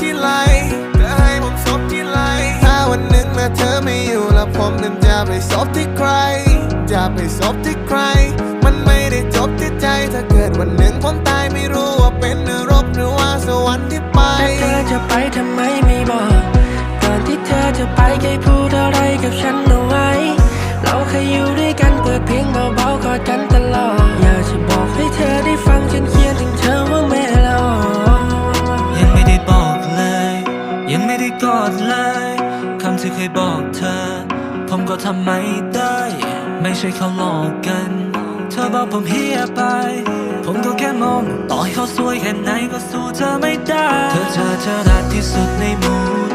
ที่ไรเธอให้ผมซบที่ไรถ้าวันหนึ่งนะเธอไม่อยู่แล้วผมนั้นจะไปซบที่ใคร จะไปซบที่ใคร มันไม่ได้จบที่ใจ ถ้าเกิดวันหนึ่งผมตายไม่รู้ว่าเป็นนรกหรือว่าสวรรค์ที่ไปแต่เธอจะไปทำไมไม่บอกก่อนที่เธอจะไปแค่พูดอะไรกับฉันเอาไว้ เราเคยอยู่ ยังไม่ได้กอดเลยคำที่เคยบอกเธอ ผมก็ทำไม่ได้ ไม่ใช่เขาหลอกกัน เธอบอกผมเฮียไป ผมก็แค่มองต่อให้เขาสวยแค่ไหนก็สู้เธอไม่ได้ เธอเจอเธอรักที่สุดในหมู่